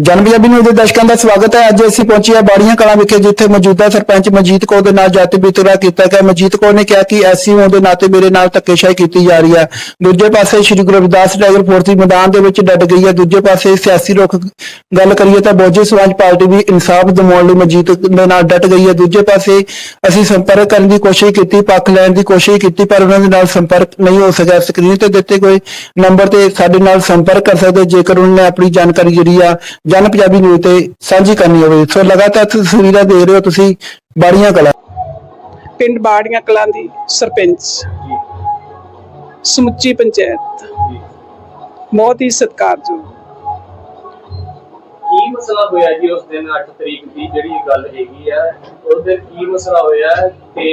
ਜਨ ਪੰਜਾਬੀ ਨਿਊਜ਼ ਦੇ ਦਰਸ਼ਕਾਂ ਦਾ ਸਵਾਗਤ ਹੈ। ਅੱਜ ਅਸੀਂ ਪਹੁੰਚੇ ਹਾਂ ਬਾੜੀਆਂ ਕਲਾਂ ਵਿਖੇ, ਜਿੱਥੇ ਮੌਜੂਦਾ ਸਰਪੰਚ ਮਨਜੀਤ ਕੌਰ ਦੇ ਨਾਲ ਜਾਤੀ ਵਿਤਕਰਾ ਕੀਤਾ ਗਿਆ। ਮਨਜੀਤ ਕੌਰ ਨੇ ਕਿਹਾ ਕਿ ਐਸਸੀ ਹੋਣ ਦੇ ਨਾਤੇ ਮੇਰੇ ਨਾਲ ਧੱਕੇਸ਼ਾਹੀ ਕੀਤੀ ਜਾ ਰਹੀ ਹੈ। ਦੂਜੇ ਪਾਸੇ ਸ਼੍ਰੀ ਗੁਰੂ ਰਵਿਦਾਸ ਟਾਈਗਰ ਫੋਰਸ ਮੈਦਾਨ ਦੇ ਵਿੱਚ ਡਟ ਗਈ ਹੈ। ਦੂਜੇ ਪਾਸੇ ਸਿਆਸੀ ਰੁਖ ਗੱਲ ਕਰੀਏ ਤਾਂ ਬਹੁਜਨ ਸਮਾਜ ਪਾਰਟੀ ਵੀ ਇਨਸਾਫ ਦਿਵਾਉਣ ਲਈ ਮਨਜੀਤ ਦੇ ਨਾਲ ਡਟ ਗਈ ਹੈ। ਦੂਜੇ ਪਾਸੇ ਅਸੀਂ ਸੰਪਰਕ ਕਰਨ ਦੀ ਕੋਸ਼ਿਸ਼ ਕੀਤੀ, ਪੱਖ ਲੈਣ ਦੀ ਕੋਸ਼ਿਸ਼ ਕੀਤੀ, ਪਰ ਉਹਨਾਂ ਦੇ ਨਾਲ ਸੰਪਰਕ ਨਹੀਂ ਹੋ ਸਕਿਆ। ਸਕਰੀਨ ਤੇ ਦਿੱਤੇ ਗਏ ਨੰਬਰ ਤੇ ਸਾਡੇ ਨਾਲ ਸੰਪਰਕ ਕਰ ਸਕਦੇ ਜੇਕਰ ਉਹਨਾਂ ਨੇ ਆਪਣੀ ਜਾਣਕਾਰੀ ਜਿਹੜੀ ਆ ਜਨ ਪੰਜਾਬੀ ਨਿਊਜ਼ ਤੇ ਸਾਂਝੀ ਕਰਨੀ ਹੋਵੇ। ਸੋ ਲਗਾਤਾਰ ਤਸਵੀਰਾਂ ਦੇਖ ਰਹੇ ਹੋ ਤੁਸੀਂ ਬਾੜੀਆਂ ਕਲਾ। ਪਿੰਡ ਬਾੜੀਆਂ ਕਲਾਂ ਦੀ ਸਰਪੰਚ। ਸਮੁੱਚੀ ਪੰਚਾਇਤ। ਬਹੁਤ ਹੀ ਸਤਿਕਾਰਯੋਗ। ਕੀ ਮਸਲਾ ਹੋਇਆ ਜੀ ਉਸ ਦਿਨ 8 ਤਰੀਕ ਦੀ? ਜਿਹੜੀ ਗੱਲ ਹੈਗੀ ਆ ਉਸ ਦਿਨ ਕੀ ਮਸਲਾ ਹੋਇਆ ਤੇ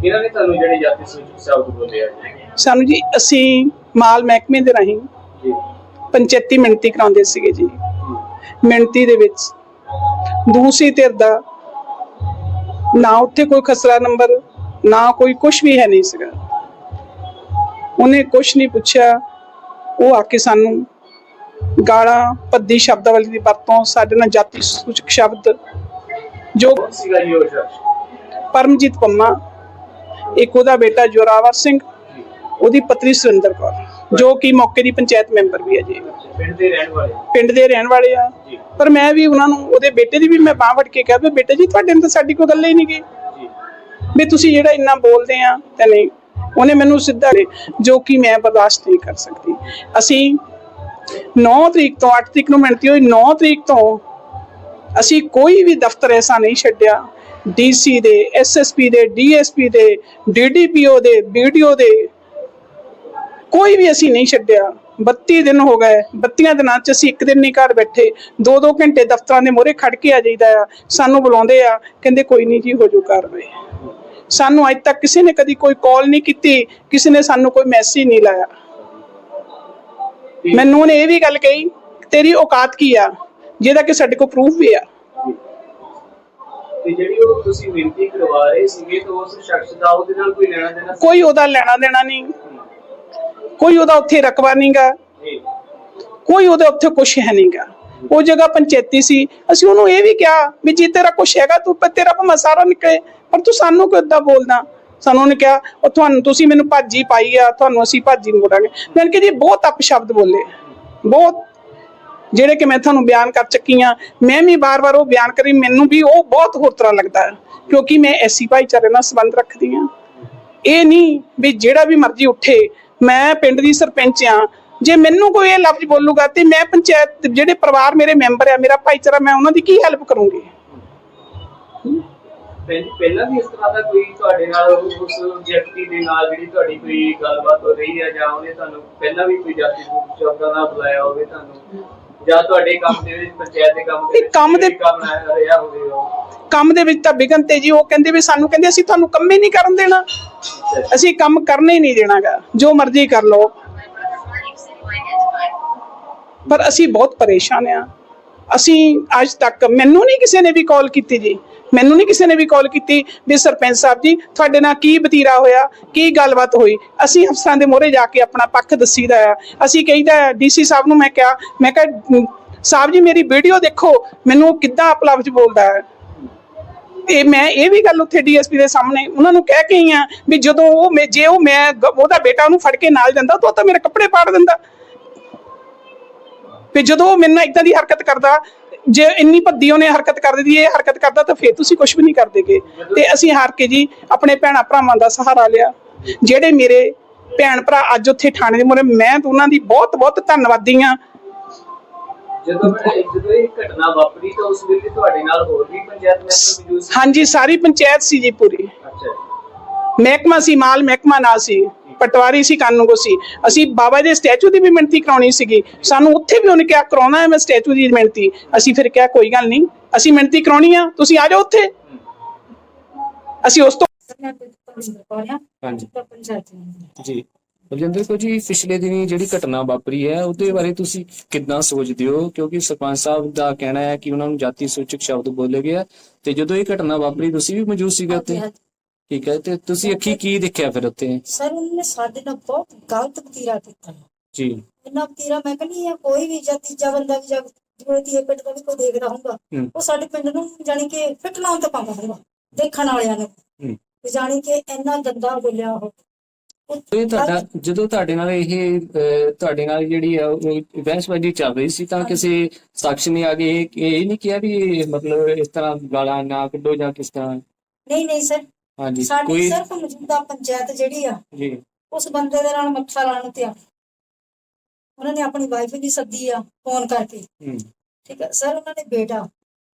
ਕਿਹਨਾਂ ਨੇ ਤੁਹਾਨੂੰ ਜਿਹੜੇ ਜਾਤੀ ਸੂਚਕ ਸ਼ਬਦ ਬੋਲੇ ਆ ਸਾਨੂੰ ਜੀ ਅਸੀਂ ਮਾਲ ਮਹਿਕਮੇ ਦੇ ਰਾਹੀਂ ਜੀ। ਪੰਚਾਇਤੀ ਮਿਣਤੀ ਕਰਾਉਂਦੇ ਸੀਗੇ ਜੀ। ਮਿਣਤੀ ਦੇ ਵਿੱਚ। ਦੂਸਰੀ ਧਿਰ ਦਾ ਨਾ ਉੱਥੇ ਕੋਈ ਖਸਰਾ ਨੰਬਰ ਨਾ ਕੋਈ ਕੁਝ ਵੀ ਹੈ ਨਹੀਂ ਸੀਗਾ। ਉਹਨੇ ਕੁਝ ਨਹੀਂ ਪੁੱਛਿਆ। ਉਹ ਆ ਕੇ ਸਾਨੂੰ ਗਾਲਾਂ ਪੱਦੀ ਸ਼ਬਦਾਵਲੀ ਦੀ ਵਰਤੋਂ ਸਾਡੇ ਨਾਲ ਜਾਤੀ ਸੂਚਕ ਸ਼ਬਦ ਜੋ ਸੀਗਾ ਜੀ ਉਹ ਪਰਮਜੀਤ ਪੰਮਾ ਇੱਕ ਉਹਦਾ ਬੇਟਾ ਜੋਰਾਵਰ ਸਿੰਘ ਉਹਦੀ ਪਤਨੀ ਸੁਰਿੰਦਰ ਕੌਰ ਜੋ ਕਿ ਮੌਕੇ ਦੀ ਪੰਚਾਇਤ ਮੈਂਬਰ ਵੀ ਹੈ ਜੀ। ਪਿੰਡ ਦੇ ਰਹਿਣ ਵਾਲੇ? ਪਿੰਡ ਦੇ ਰਹਿਣ ਵਾਲੇ ਆ। ਪਰ ਮੈਂ ਵੀ ਉਹਨਾਂ ਨੂੰ ਉਹਦੇ ਬੇਟੇ ਦੀ ਵੀ ਮੈਂ ਬਾਂਹ ਫੜ ਕੇ ਕਿਹਾ ਵੀ ਬੇਟਾ ਜੀ ਤੁਹਾਡੇ ਨਾਲ ਤਾਂ ਸਾਡੀ ਕੋਈ ਗੱਲ ਹੀ ਨਹੀਂ ਗਈ ਵੀ ਤੁਸੀਂ ਜਿਹੜਾ ਇੰਨਾ ਬੋਲਦੇ ਆ ਤੇ ਨਹੀਂ ਉਹਨੇ ਮੈਨੂੰ ਸਿੱਧਾ ਜੋ ਕਿ ਮੈਂ ਬਰਦਾਸ਼ਤ ਨਹੀਂ ਕਰ ਸਕਦੀ। ਅਸੀਂ 9 ਤਰੀਕ ਤੋਂ 8 ਤਰੀਕ ਨੂੰ ਮਿਣਤੀ ਹੋਈ 9 ਤਰੀਕ ਤੋਂ ਅਸੀਂ ਕੋਈ ਵੀ ਦਫ਼ਤਰ ਐਸਾ ਨਹੀਂ ਛੱਡਿਆ। ਡੀਸੀ ਦੇ ਐਸਐਸਪੀ ਦੇ ਡੀਐਸਪੀ ਦੇ ਡੀਡੀਪੀਓ ਦੇ ਵੀਡੀਓ ਦੇ ਕੋਈ ਵੀ ਅਸੀਂ ਨਹੀਂ ਛੱਡਿਆ। 32 ਦਿਨ ਹੋ ਗਏ। 32 ਦਿਨਾਂ ਚ ਅਸੀਂ ਇੱਕ ਦਿਨ ਨਹੀਂ ਘਰ ਬੈਠੇ। 2-2 ਘੰਟੇ ਦਫ਼ਤਰਾਂ ਦੇ ਮੋਹਰੇ ਖੜ ਕੇ ਆ ਜਾਈਦਾ ਆ। ਸਾਨੂੰ ਬੁਲਾਉਂਦੇ ਆ ਕਹਿੰਦੇ ਕੋਈ ਨਹੀਂ ਜੀ ਹੋ ਜੂ ਕਾਰਵਾਈ ਸਾਨੂੰ ਅੱਜ ਤੱਕ ਕਿਸੇ ਨੇ ਕਦੀ ਕੋਈ ਕਾਲ ਨਹੀਂ ਕੀਤੀ ਕਿਸੇ ਨੇ ਸਾਨੂੰ ਕੋਈ ਮੈਸੇਜ ਨਹੀਂ ਲਾਇਆ। ਮੈਨੂੰ ਉਹਨੇ ਇਹ ਵੀ ਗੱਲ ਕਹੀ ਤੇਰੀ ਔਕਾਤ ਕੀ ਆ? ਜਿਹਦਾ ਕਿ ਸਾਡੇ ਕੋਲ ਪ੍ਰੂਫ ਵੀ ਆ। ਤੇ ਜਿਹੜੀ ਉਹ ਤੁਸੀਂ ਬੇਨਤੀ ਕਰਵਾ ਰਹੇ ਸੀਗੇ ਤਾਂ ਉਸ ਸ਼ਖਸ ਦਾ ਉਹਦੇ ਨਾਲ ਕੋਈ ਲੈਣਾ ਦੇਣਾ? ਕੋਈ ਉਹਦਾ ਲੈਣਾ ਦੇਣਾ ਨਹੀਂ। ਕੋਈ ਉਹਦਾ ਉੱਥੇ ਰਕਬਾ ਨਹੀਂਗਾ ਜੀ ਕੋਈ ਉਹਦੇ ਉੱਥੇ ਕੁਝ ਹੈ ਨਹੀਂਗਾ ਉਹ ਜਗ੍ਹਾ ਪੰਚਾਇਤੀ ਸੀ। ਅਸੀਂ ਉਹਨੂੰ ਇਹ ਵੀ ਕਿਹਾ ਵੀ ਜੇ ਤੇਰਾ ਕੁਝ ਹੈਗਾ ਤੂੰ ਤੇਰਾ ਭਾਵੇਂ ਸਾਰਾ ਨਿਕਲੇ, ਪਰ ਤੂੰ ਸਾਨੂੰ ਕਿਉਂ ਏਦਾਂ ਬੋਲਦਾ? ਸਾਨੂੰ ਉਹਨੇ ਕਿਹਾ, ਉਹ ਤੁਹਾਨੂੰ ਤੁਸੀਂ ਮੈਨੂੰ ਭਾਜੀ ਪਾਈ ਆ, ਤੁਹਾਨੂੰ ਅਸੀਂ ਭਾਜੀ ਮੋੜਾਂਗੇ ਮੈਂ ਕਿ ਜੀ ਬਹੁਤ ਅਪਸ਼ਬਦ ਬੋਲੇ। ਬਹੁਤ। ਜਿਹੜੇ ਕਿ ਮੈਂ ਤੁਹਾਨੂੰ ਬਿਆਨ ਕਰ ਚੱਕੀ ਆ ਮੈਂ ਵੀ ਬਾਰ-ਬਾਰ ਉਹ ਬਿਆਨ ਕਰੀ, ਮੈਨੂੰ ਵੀ ਉਹ ਬਹੁਤ ਹੋਰ ਤਰ੍ਹਾਂ ਲੱਗਦਾ ਕਿਉਂਕਿ ਮੈਂ ਐਸੀ ਭਾਈਚਾਰੇ ਨਾਲ ਸੰਬੰਧ ਰੱਖਦੀ ਆ ਇਹ ਨਹੀਂ ਵੀ ਜਿਹੜਾ ਵੀ ਮਰਜ਼ੀ ਉੱਠੇ ਮੈਂ ਪਿੰਡ ਦੀ ਸਰਪੰਚ ਆ ਜੇ ਮੈਨੂੰ ਕੋਈ ਇਹ ਲਫ਼ਜ਼ ਬੋਲੂਗਾ ਤੇ ਮੈਂ ਪੰਚਾਇਤ ਜਿਹੜੇ ਪਰਿਵਾਰ ਮੇਰੇ ਮੈਂਬਰ ਆ, ਮੇਰਾ ਭਾਈਚਾਰਾ, ਮੈਂ ਉਹਨਾਂ ਦੀ ਕੀ ਹੈਲਪ ਕਰੂੰਗੀ? ਪਹਿ- ਪਹਿਲਾਂ ਵੀ ਇਸ ਤਰ੍ਹਾਂ ਦਾ ਕੋਈ ਤੁਹਾਡੇ ਨਾਲ ਉਸ ਵਿਅਕਤੀ ਦੇ ਨਾਲ ਜਿਹੜੀ ਤੁਹਾਡੀ ਕੋਈ ਗੱਲਬਾਤ ਹੋ ਰਹੀ ਹੈ ਜਾਂ ਉਹਨੇ ਤੁਹਾਨੂੰ ਪਹਿਲਾਂ ਵੀ ਕੋਈ ਜਾਤੀ ਸੂਚਕ ਸ਼ਬਦਾਂ ਨਾਲ ਬੁਲਾਇਆ ਹੋਵੇ ਤੁਹਾਨੂੰ? ਜਾਂ ਤੁਹਾਡੇ ਕੰਮ ਦੇ ਵਿੱਚ ਪੰਚਾਇਤ ਦੇ ਕੰਮ ਦੇ ਇਹ ਵਿੱਚ ਕੰਮ ਦੇ- ਕੋਈ ਕੰਮ ਆਇਆ ਰਿਹਾ ਹੋਵੇ ਉਹ? ਕੰਮ ਦੇ ਵਿੱਚ ਤਾਂ ਵਿਗਨ ਤੇ ਜੀ ਉਹ ਕਹਿੰਦੇ ਵੀ ਸਾਨੂੰ ਕਹਿੰਦੇ ਅਸੀਂ ਤੁਹਾਨੂੰ ਕੰਮ ਹੀ ਨਹੀਂ ਕਰਨ ਦੇਣਾ। ਅਸੀਂ ਕੰਮ ਕਰਨੇ ਹੀ ਨਹੀਂ ਦੇਣਾਗਾ। ਜੋ ਮਰਜ਼ੀ ਕਰ ਲਓ। ਪਰ ਅਸੀਂ ਬਹੁਤ ਪਰੇਸ਼ਾਨ ਆ। ਅਸੀਂ ਅੱਜ ਤੱਕ ਮੈਨੂੰ ਨਹੀਂ ਕਿਸੇ ਨੇ ਵੀ ਕਾਲ ਕੀਤੀ ਜੀ। ਮੈਨੂੰ ਨਹੀਂ ਕਿਸੇ ਨੇ ਵੀ ਕਾਲ ਕੀਤੀ ਵੀ ਸਰਪੰਚ ਸਾਹਿਬ ਜੀ, ਤੁਹਾਡੇ ਨਾਲ ਕੀ ਬਤੀਰਾ ਹੋਇਆ, ਕੀ ਗੱਲਬਾਤ ਹੋਈ? ਅਸੀਂ ਅਫਸਰਾਂ ਦੇ ਮੋਹਰੇ ਜਾ ਕੇ ਆਪਣਾ ਪੱਖ ਦੱਸੀਦਾ ਆ। ਅਸੀਂ ਕਹੀਦਾ ਡੀਸੀ ਸਾਹਿਬ ਨੂੰ ਮੈਂ ਕਿਹਾ ਮੈਂ ਕਿਹਾ ਸਾਹਿਬ ਜੀ ਮੇਰੀ ਵੀਡੀਓ ਦੇਖੋ, ਮੈਨੂੰ ਉਹ ਕਿੱਦਾਂ ਅਪਲਬਜ ਬੋਲਦਾ ਹੈ? ਇਹ ਮੈਂ ਇਹ ਵੀ ਗੱਲ ਉੱਥੇ ਡੀਐਸਪੀ ਦੇ ਸਾਹਮਣੇ ਉਹਨਾਂ ਨੂੰ ਕਹਿ ਕੇ ਆਈ ਆ ਵੀ ਜਦੋਂ ਉਹ ਮੈਂ, ਜੇ ਉਹ ਮੈਂ ਉਹਦਾ ਬੇਟਾ ਉਹਨੂੰ ਫੜ ਕੇ ਨਾਲ ਜਾਂਦਾ, ਤਾਂ ਉਹ ਤਾਂ ਮੇਰੇ ਕੱਪੜੇ ਪਾੜ ਦਿੰਦਾ। ਵੀ ਜਦੋਂ ਉਹ ਮੇਰੇ ਨਾਲ ਇਦਾਂ ਦੀ ਹਰਕਤ ਕਰਦਾ ਜੇ ਇੰਨੀ ਭੱਦੀ ਉਹਨੇ ਹਰਕਤ ਕਰ ਦਿੱਤੀ ਇਹ ਹਰਕਤ ਕਰਦਾ ਤਾਂ ਫੇਰ ਤੁਸੀਂ ਕੁਝ ਵੀ ਨਹੀਂ ਕਰਦੇਗੇ ਤੇ ਅਸੀਂ ਹਾਰ ਕੇ ਜੀ ਆਪਣੇ ਭੈਣਾ ਭਰਾਵਾਂ ਦਾ ਸਹਾਰਾ ਲਿਆ। ਜਿਹੜੇ ਮੇਰੇ ਭੈਣ ਭਰਾ ਅੱਜ ਉੱਥੇ ਥਾਣੇ ਦੇ ਮੂਹਰੇ ਮੈਂ ਤਾਂ ਉਹਨਾਂ ਦੀ ਬਹੁਤ ਬਹੁਤ ਧੰਨਵਾਦੀ ਆ ਜਦੋਂ ਮੈਂ ਜਦੋਂ ਇਹ ਘਟਨਾ ਵਾਪਰੀ ਤਾਂ ਉਸ ਵੇਲੇ ਤੁਹਾਡੇ ਨਾਲ ਹੋਰ ਵੀ ਪੰਚਾਇਤ ਮੈਂਬਰ ਮੌਜੂਦ ਸੀ? ਹਾਂਜੀ ਸਾਰੀ ਪੰਚਾਇਤ ਸੀ ਜੀ ਪੂਰੀ। ਅੱਛਾ ਮਹਿਕਮਾ ਸੀ ਮਾਲ ਮਹਿਕਮਾ ਨਾ ਸੀ ਪਟਵਾਰੀ ਸੀ ਕਾਨੂੰਗੋ ਸੀ। ਅਸੀਂ ਬਾਬਾ ਦੇ ਸਟੈਚੂ ਦੀ ਵੀ ਮਿਣਤੀ ਕਰਾਉਣੀ ਸੀਗੀ। ਸਾਨੂੰ ਉੱਥੇ ਵੀ ਉਹਨੇ ਕਿਹਾ ਕਰਾਉਣਾ ਹੈ ਮੈਂ ਸਟੈਚੂ ਦੀ ਮਿਣਤੀ ਅਸੀਂ ਫਿਰ ਕਿਹਾ ਕੋਈ ਗੱਲ ਨਹੀਂ ਅਸੀਂ ਮਿਣਤੀ ਕਰਾਉਣੀ ਆ ਤੁਸੀਂ ਆ ਜਾਓ ਉੱਥੇ। ਅਸੀਂ ਉਸ ਤੋਂ ਹਾਂਜੀ। ਜੀ। ਬਲਜਿੰਦਰ ਕੋ ਜੀ ਪਿਛਲੇ ਦਿਨੀ ਜਿਹੜੀ ਘਟਨਾ ਵਾਪਰੀ ਹੈ ਉਹਦੇ ਬਾਰੇ ਤੁਸੀਂ ਕਿੱਦਾਂ ਸੋਚਦੇ ਹੋ? ਕਿਉਂਕਿ ਸਰਪੰਚ ਸਾਹਿਬ ਦਾ ਕਹਿਣਾ ਹੈ ਕਿ ਉਹਨਾਂ ਨੂੰ ਜਾਤੀ ਸੂਚਕ ਸ਼ਬਦ ਬੋਲੇ ਗਿਆ ਤੇ ਜਦੋਂ ਇਹ ਘਟਨਾ ਵਾਪਰੀ ਤੁਸੀਂ ਵੀ ਮੌਜੂਦ ਸੀਗੇ ਉੱਥੇ? ਠੀਕ ਹੈ ਤੇ ਤੁਸੀਂ ਅੱਖੀ ਕੀ ਦੇਖਿਆ ਫਿਰ ਉੱਥੇ? ਸਰ ਉਹਨੇ ਸਾਡੇ ਨਾਲ ਬਹੁਤ ਗਲਤ ਵਤੀਰਾ ਕੀਤਾ। ਜੀ। ਇੰਨਾ ਵਤੀਰਾ ਮੈਂ ਕਹਿੰਦੀ ਆ ਕੋਈ ਵੀ ਜਾਂ ਤੀਜਾ ਬੰਦਾ ਵੀ ਜਾਂ ਜਿਵੇਂ ਧੀਏ ਪਿੰਡ ਦਾ ਵੀ ਕੋਈ ਦੇਖਦਾ ਹੋਊਗਾ ਹੂੰ। ਉਹ ਸਾਡੇ ਪਿੰਡ ਨੂੰ ਜਾਣੀ ਕਿ ਫਿੱਟ ਲਾਉਣ ਤੇ ਪਾਉਂਦਾ ਹੋਊਗਾ ਦੇਖਣ ਵਾਲਿਆਂ ਨੂੰ। ਹੂੰ। ਵੀ ਜਾਣੀ ਕਿ ਇੰਨਾ ਗੰਦਾ ਬੋਲਿਆ ਉਹ। ਉਹ ਇਹ ਤੁਹਾਡਾ ਜਦੋਂ ਤੁਹਾਡੇ ਨਾਲ ਇਹ ਅਹ, ਤੁਹਾਡੇ ਨਾਲ ਜਿਹੜੀ ਆ ਉਹ ਬਹਿਸਬਾਜ਼ੀ ਚੱਲ ਰਹੀ ਸੀ ਤਾਂ ਕਿਸੇ ਸ਼ਖਸ ਨੇ ਆ ਕੇ ਇਹ ਇਹ ਨਹੀਂ ਕਿਹਾ ਵੀ ਇਹ ਮਤਲਬ ਇਸ ਤਰ੍ਹਾਂ ਗਾਲਾਂ ਨਾ ਕੱਢੋ ਜਾਂ ਕਿਸ ਤਰ੍ਹਾਂ? ਨਹੀਂ ਨਹੀਂ ਸਰ ਹਾਂਜੀ ਸਾਡੀ ਕੋਈ ਸਿਰਫ ਮੌਜੂਦਾ ਪੰਚਾਇਤ ਜਿਹੜੀ ਆ ਜੀ। ਉਸ ਬੰਦੇ ਦੇ ਨਾਲ ਮੱਥਾ ਲਾਉਣ ਤੇ ਆ। ਉਹਨਾਂ ਨੇ ਆਪਣੀ ਵਾਈਫ ਵੀ ਸੱਦੀ ਆ ਫੋਨ ਕਰਕੇ। ਹੂੰ। ਠੀਕ ਹੈ ਸਰ ਉਹਨਾਂ ਨੇ ਬੇਟਾ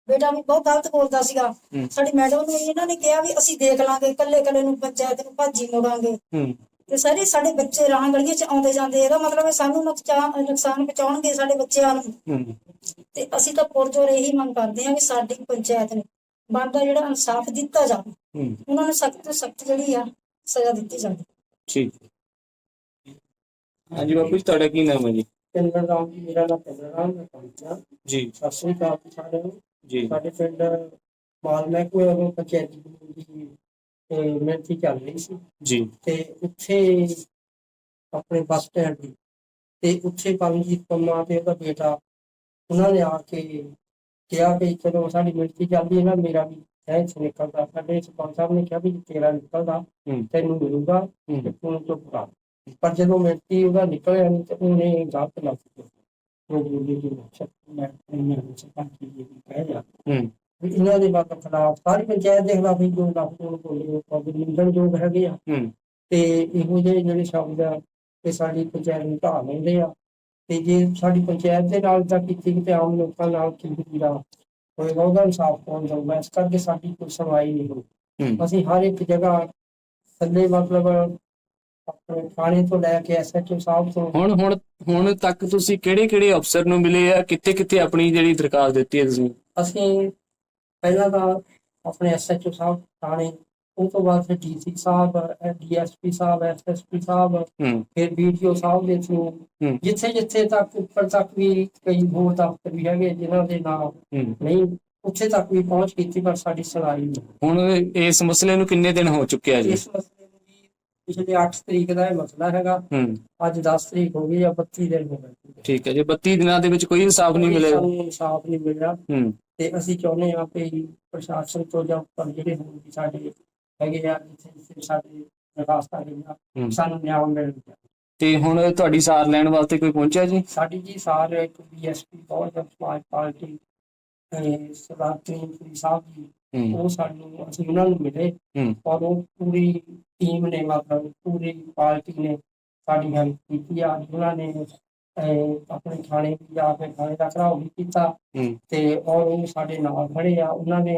ਬੇਟਾ ਵੀ ਬਹੁਤ ਗਲਤ ਬੋਲਦਾ ਸੀਗਾ। ਹੂੰ। ਸਾਡੀ ਮੈਡਮ ਨੂੰ ਇਹਨਾਂ ਨੇ ਕਿਹਾ ਵੀ ਅਸੀਂ ਦੇਖ ਲਾਂਗੇ ਇਕੱਲੇ ਇਕੱਲੇ ਨੂੰ ਪੰਚਾਇਤ ਨੂੰ ਭਾਜੀ ਮੋੜਾਂਗੇ। ਹੂੰ। ਤੇ ਸਾਰੇ ਸਾਡੇ ਬੱਚੇ ਰਾਹ ਗਲੀਆਂ 'ਚ ਆਉਂਦੇ ਜਾਂਦੇ ਇਹਦਾ ਮਤਲਬ ਹੈ ਸਾਨੂੰ ਨੁਕਸਾਨ ਨੁਕਸਾਨ ਪਹੁੰਚਾਉਣਗੇ ਸਾਡੇ ਬੱਚਿਆਂ ਨੂੰ। ਹੂੰ। ਤੇ ਅਸੀਂ ਤਾਂ ਪੁਰਜੋਰ ਇਹੀ ਮੰਗ ਕਰਦੇ ਹਾਂ ਵੀ ਸਾਡੀ ਪੰਚਾਇਤ ਨੂੰ ਬਣਦਾ ਜਿਹੜਾ ਇਨਸਾਫ ਦਿੱਤਾ ਜਾਵੇ ਹੂੰ। ਉਹਨਾਂ ਨੂੰ ਸਖਤ ਤੋਂ ਸਖਤ ਜਿਹੜੀ ਆ ਸਜ਼ਾ ਦਿੱਤੀ ਜਾਵੇ। ਠੀਕ। ਹਾਂਜੀ ਬਾਪੂ ਜੀ ਤੁਹਾਡਾ ਕੀ ਨਾਮ ਹੈ ਜੀ? ਪਿੰਦਰ ਰਾਮ ਜੀ ਮੇਰਾ ਨਾਮ ਪਿੰਦਰ ਰਾਮ ਹੈ ਪੰਚਾ ਜੀ। ਸਤਿ ਸ੍ਰੀ ਅਕਾਲ ਜੀ ਸਾਰਿਆਂ ਨੂੰ। ਜੀ। ਸਾਡੇ ਪਿੰਡ ਮਾਲ ਮਹਿਕਮੇ ਵੱਲੋਂ ਪੰਚਾਇਤੀ ਦੀ ਤੇ ਮਿਹਨਤੀ ਚੱਲ ਰਹੀ ਸੀ। ਜੀ। ਤੇ ਉੱਥੇ ਆਪਣੇ ਬੱਸ ਸਟੈਂਡ ਤੇ ਉੱਥੇ ਪਰਮਜੀਤ ਪੰਮਾ ਤੇ ਉਹਦਾ ਬੇਟਾ ਉਹਨਾਂ ਨੇ ਆ ਕੇ ਕਿਹਾ ਵੀ ਚਲੋ ਸਾਡੀ ਮਿਹਨਤੀ ਚੱਲਦੀ ਹੈ ਨਾ ਮੇਰਾ ਵੀ ਇੱਥੇ ਨਿਕਲਦਾ ਸਾਡੇ ਸਰਪੰਚ ਸਾਹਿਬ ਨੇ ਕਿਹਾ ਵੀ ਜੇ ਤੇਰਾ ਨਿਕਲਦਾ। ਤੈਨੂੰ ਮਿਲੂਗਾ ਤੇ ਤੂੰ ਚੁੱਪ ਕਰ। ਪਰ ਜਦੋਂ ਮਿਹਨਤੀ ਉਹਦਾ ਨਿਕਲਿਆ ਨਹੀਂ ਤੇ ਉਹਨੇ ਗਲਤ ਲੱਗ ਗਿਆ ਉਹ ਬੋਲੀ ਜੀ ਮੈਂ ਮੈਂ ਸਰਪੰਚ ਜੀ ਨੂੰ ਕਹਿ ਹੂੰ। ਵੀ ਇਹਨਾਂ ਦੇ ਬਾਤ ਖਿਲਾਫ ਸਾਰੀ ਪੰਚਾਇਤ ਦੇ ਖਿਲਾਫ ਹੀ ਜੋ ਉਹ ਬੋਲੇ ਉਹ ਨਿੰਦਣਯੋਗ ਹੈਗੇ ਆ। ਤੇ ਇਹੋ ਜਿਹੇ ਜਿਹੜੇ ਸ਼ਬਦ ਆ ਇਹ ਸਾਡੀ ਪੰਚਾਇਤ ਨੂੰ ਢਾਹ ਲੈਂਦੇ ਆ। ਤੇ ਜੇ ਸਾਡੀ ਪੰਚਾਇਤ ਦੇ ਨਾਲ ਤਾਂ ਕੀਤੀ ਤੇ ਆਮ ਲੋਕਾਂ ਨਾਲ ਕੀ ਹੁੰਦਾ ਹੋਏਗਾ ਉਹਦਾ ਇਨਸਾਫ ਕੌਣ ਦਊਗਾ? ਇਸ ਕਰਕੇ ਸਾਡੀ ਕੋਈ ਸੁਣਵਾਈ ਨਹੀਂ ਹੋਈ ਹੂੰ। ਅਸੀਂ ਹਰ ਇੱਕ ਜਗ੍ਹਾ ਥੱਲੇ ਮਤਲਬ ਆਪਣੇ ਥਾਣੇ ਤੋਂ ਲੈ ਕੇ ਐਸਐਚਓ ਸਾਹਿਬ ਤੋਂ ਹੁਣ ਹੁਣ ਹੁਣ ਤੱਕ ਤੁਸੀਂ ਕਿਹੜੇ ਕਿਹੜੇ ਅਫਸਰ ਨੂੰ ਮਿਲੇ ਆ? ਕਿੱਥੇ ਕਿੱਥੇ ਆਪਣੀ ਜਿਹੜੀ ਦਰਖਾਸਤ ਦਿੱਤੀ ਹੈ ਤੁਸੀਂ? ਅਸੀਂ ਪਹਿਲਾਂ ਤਾਂ ਆਪਣੇ ਐਸਐਚਓ ਸਾਹਿਬ ਥਾਣੇ ਉਹ ਤੋਂ ਬਾਅਦ ਫਿਰ ਡੀਸੀ ਸਾਹਿਬ ਡੀਐਸਪੀ ਸਾਹਿਬ ਐਸਐਸਪੀ ਸਾਹਿਬ ਹੂੰ। ਫਿਰ ਵੀਡੀਓ ਸਾਹਿਬ ਦੇ ਥਰੂ। ਜਿੱਥੇ ਜਿੱਥੇ ਤੱਕ ਉੱਪਰ ਤੱਕ ਵੀ ਕਈ ਹੋਰ ਦਫ਼ਤਰ ਵੀ ਹੈਗੇ ਜਿਨ੍ਹਾਂ ਦੇ ਨਾਮ ਨਹੀਂ ਉੱਥੇ ਤੱਕ ਵੀ ਪਹੁੰਚ ਕੀਤੀ ਪਰ ਸਾਡੀ ਸੁਣਾਈ ਨਹੀਂ। ਹੁਣ ਇਸ ਮਸਲੇ ਨੂੰ ਕਿੰਨੇ ਦਿਨ ਹੋ ਚੁੱਕੇ ਆ ਜੀ? ਇਸ ਮਸਲੇ ਨੂੰ ਵੀ ਪਿਛਲੇ 8 ਤਰੀਕ ਦਾ ਇਹ ਮਸਲਾ ਹੈਗਾ। ਅੱਜ 10 ਤਰੀਕ ਹੋ ਗਈ ਜਾਂ 32 ਦਿਨ ਹੋ ਗਏ। ਠੀਕ ਹੈ ਜੀ 32 ਦਿਨਾਂ ਦੇ ਵਿੱਚ ਕੋਈ ਇਨਸਾਫ ਨਹੀਂ ਮਿਲਿਆ। ਸਾਨੂੰ ਇਨਸਾਫ ਨਹੀਂ ਮਿਲਿਆ। ਤੇ ਅਸੀਂ ਚਾਹੁੰਦੇ ਹਾਂ ਕਿ ਪ੍ਰਸ਼ਾਸਨ ਤੋਂ ਜਾਂ ਉੱਪਰ ਜਿਹੜੇ ਹੁਣ ਵੀ ਸਾਡੇ ਹੈਗੇ ਆ ਜਿੱਥੇ ਜਿੱਥੇ ਸਾਡੇ ਦਰਖਾਸਤਾਂ ਗਈਆਂ ਹੂੰ। ਸਾਨੂੰ ਨਿਆਂ ਮਿਲ ਗਿਆ। ਤੇ ਹੁਣ ਤੁਹਾਡੀ ਸਾਰ ਲੈਣ ਵਾਸਤੇ ਕੋਈ ਪਹੁੰਚਿਆ ਜੀ? ਸਾਡੀ ਜੀ ਸਾਰੇ ਇੱਕ ਬੀਐਸਪੀ ਬਹੁਤ ਸਮਾਜ ਪਾਰਟੀ ਸਰਦਾਰ ਕਰੀਮਪੁਰੀ ਸਾਹਿਬ ਜੀ ਉਹ ਸਾਨੂੰ ਅਸੀਂ ਉਹਨਾਂ ਨੂੰ ਮਿਲੇ। ਔਰ ਉਹ ਪੂਰੀ ਟੀਮ ਨੇ ਮਤਲਬ ਪੂਰੀ ਪਾਰਟੀ ਨੇ ਸਾਡੀ ਹੈਲਪ ਕੀਤੀ ਆ। ਉਹਨਾਂ ਨੇ ਆਪਣੇ ਥਾਣੇ ਵੀ ਜਾ ਕੇ ਥਾਣੇ ਦਾ ਘਰਾਓ ਵੀ ਕੀਤਾ। ਤੇ ਔਰ ਉਹ ਸਾਡੇ ਨਾਲ ਖੜੇ ਆ। ਉਹਨਾਂ ਨੇ